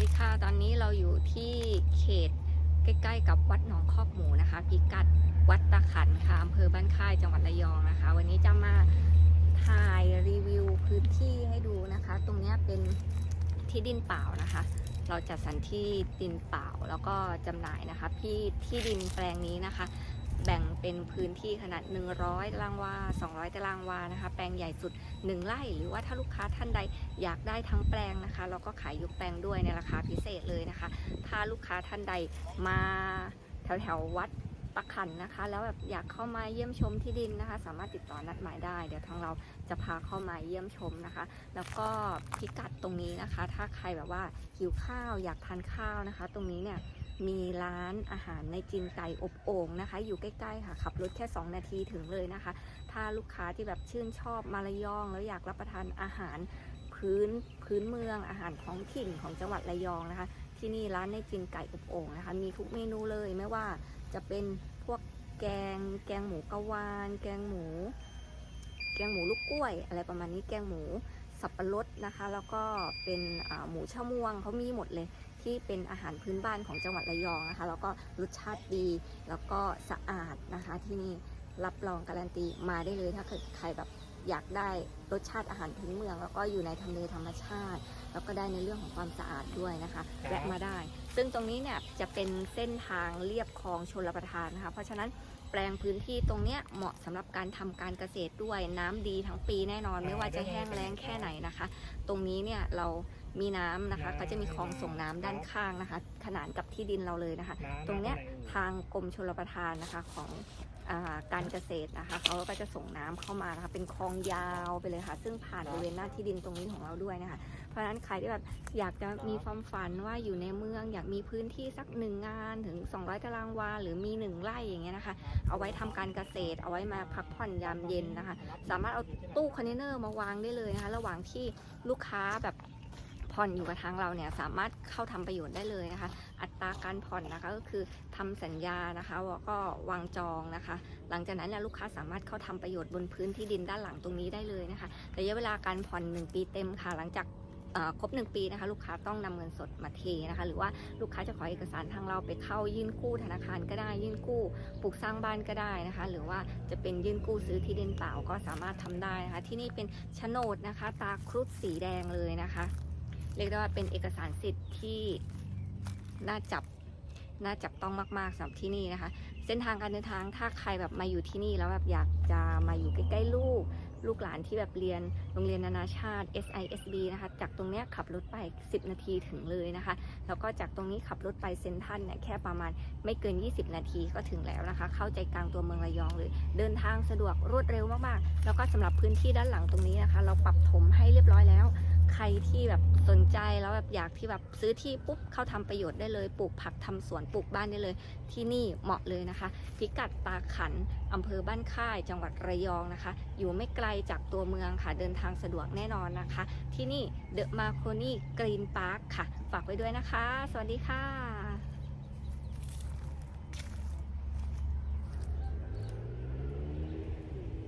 ดีค่ะตอนนี้เราอยู่ที่เขตใกล้ๆ กับวัดหนองคอกหมูนะคะ พิกัดวัดตะขันค่ะอำเภอบ้านค่ายจังหวัดระยองนะคะ วันนี้จะมาถ่ายรีวิวพื้นที่ให้ดูนะคะ ตรงนี้เป็นที่ดินเปล่านะคะ เราจัดสรรที่ดินเปล่าแล้วก็จำหน่ายนะคะ ที่ที่ดินแปลงนี้นะคะ แบ่งเป็นพื้นที่ขนาด 100ตารางวา 200 ตารางวานะคะ แปลงใหญ่สุด 1 ไร่ หรือว่าถ้าลูกค้าท่านใดอยากได้ทั้งแปลงนะคะ เราก็ขายยกแปลงด้วยในราคาพิเศษเลยนะคะ ถ้าลูกค้าท่านใดมาแถวแถวๆวัดตะขันนะคะ แล้วแบบอยากเข้ามาเยี่ยมชมที่ดินนะคะ สามารถติดต่อนัดหมายได้ เดี๋ยวทางเราจะพาเข้ามาเยี่ยมชมนะคะ แล้วก็พิกัดตรงนี้นะคะ ถ้าใครแบบว่าหิวข้าวอยากทานข้าวนะคะ ตรงนี้เนี่ย มีร้านอาหารในจีนไก่อบโอ่งนะคะ อยู่ใกล้ๆค่ะ ขับรถแค่ 2 นาทีถึงเลยนะคะ ถ้าลูกค้าที่แบบชื่นชอบมาระยอง แล้วอยากรับประทานอาหารพื้นพื้นเมืองอาหารท้องถิ่นของจังหวัดระยองนะคะ ที่นี่ร้านในจีนไก่อบโอ่งนะคะ มีทุกเมนูเลยไม่ว่าจะเป็นพวกแกง แกงหมูกะวาน แกงหมู แกงหมูลูกกล้วย อะไรประมาณนี้แกงหมู สับปะรดนะคะ แล้วก็เป็นหมูชะม่วงเขามีหมดเลยที่เป็นอาหารพื้นบ้านของจังหวัดระยองนะคะ แล้วก็รสชาติดีแล้วก็สะอาดนะคะที่นี่รับรองการันตีมาได้เลยถ้าเกิดใครแบบ อยากได้รสชาติอาหารพื้นเมือง แล้วก็อยู่ในทำเลธรรมชาติ แล้วก็ได้ในเรื่องของความสะอาดด้วยนะคะแวะมาได้ ซึ่งตรงนี้เนี่ยจะเป็นเส้นทางเรียบคลองชลประทานนะคะ เพราะฉะนั้นแปลงพื้นที่ตรงเนี้ยเหมาะสำหรับการทำการเกษตรด้วยน้ำดีทั้งปีแน่นอน ไม่ว่าจะแห้งแล้งแค่ไหนนะคะ ตรงนี้เนี่ยเรา มีน้ำนะคะก็จะมีคลองส่งน้ำด้านข้างนะคะ ขนานกับที่ดินเราเลยนะคะ ตรงเนี้ยทางกรมชลประทานนะคะของอาการเกษตรนะคะเขาก็จะส่งน้ำเข้ามานะคะเป็นคลองยาวไปเลยค่ะ ซึ่งผ่านบริเวณหน้าที่ดินตรงนี้ของเราด้วยนะคะ เพราะฉะนั้นใครที่แบบอยากจะมีความฝันว่าอยู่ในเมือง อยากมีพื้นที่สักหนึ่งงานถึง 200 ตารางวาหรือมีหนึ่งไร่อย่างเงี้ยนะคะ เอาไว้ทำการเกษตร เอาไว้มาพักผ่อนยามเย็นนะคะ สามารถเอาตู้คอนเทนเนอร์มาวางได้เลยนะคะ ระหว่างที่ลูกค้าแบบ ผ่อนอยู่กับทางเราเนี่ยสามารถเข้าทำประโยชน์ได้เลยนะคะ อัตราการผ่อนนะคะก็คือทำสัญญานะคะแล้วก็วางจองนะคะ หลังจากนั้นเนี่ยลูกค้าสามารถเข้าทำประโยชน์บนพื้นที่ดินด้านหลังตรงนี้ได้เลยนะคะระยะเวลาการผ่อน 1 ปีเต็มค่ะ หลังจากครบ 1 ปีนะคะลูกค้าต้องนำเงินสดมาเทนะคะ หรือว่าลูกค้าจะขอเอกสารทางเราไปเข้ายื่นกู้ธนาคารก็ได้ยื่นกู้ปลูกสร้างบ้านก็ได้นะคะ หรือว่าจะเป็นยื่นกู้ซื้อที่ดินเปล่าก็สามารถทำได้นะคะ ที่นี่เป็นโฉนดนะคะ ตาครุฑสีแดงเลยนะคะ เรียกได้ว่าเป็นเอกสารสิทธิ์ที่น่าจับน่าจับต้องมากๆสำหรับที่นี่นะคะ เส้นทางการเดินทางถ้าใครแบบมาอยู่ที่นี่แล้วแบบอยากจะมาอยู่ใกล้ๆลูก ลูกหลานที่แบบเรียนโรงเรียนนานาชาติ SISB นะคะ จากตรงเนี้ยขับรถไป 10 นาทีถึงเลยนะคะ แล้วก็จากตรงนี้ขับรถไปเซนทันเนี่ยแค่ประมาณไม่เกิน 20 นาทีก็ถึงแล้วนะคะ เข้าใจกลางตัวเมืองระยองเลย เดินทางสะดวกรวดเร็วมากๆ แล้วก็สำหรับพื้นที่ด้านหลังตรงนี้นะคะ เราปรับถมให้เรียบร้อยแล้ว ใครที่แบบสนใจแล้วแบบอยากที่แบบซื้อที่ปุ๊บเข้าทำประโยชน์ได้เลย ปลูกผักทำสวนปลูกบ้านได้เลย ที่นี่เหมาะเลยนะคะ พิกัดตาขันอำเภอบ้านค่าย จังหวัดระยองนะคะ อยู่ไม่ไกลจากตัวเมืองค่ะ เดินทางสะดวกแน่นอนนะคะ ที่นี่เดอะมาโคนี่กรีนพาร์คค่ะ ฝากไว้ด้วยนะคะ สวัสดีค่ะ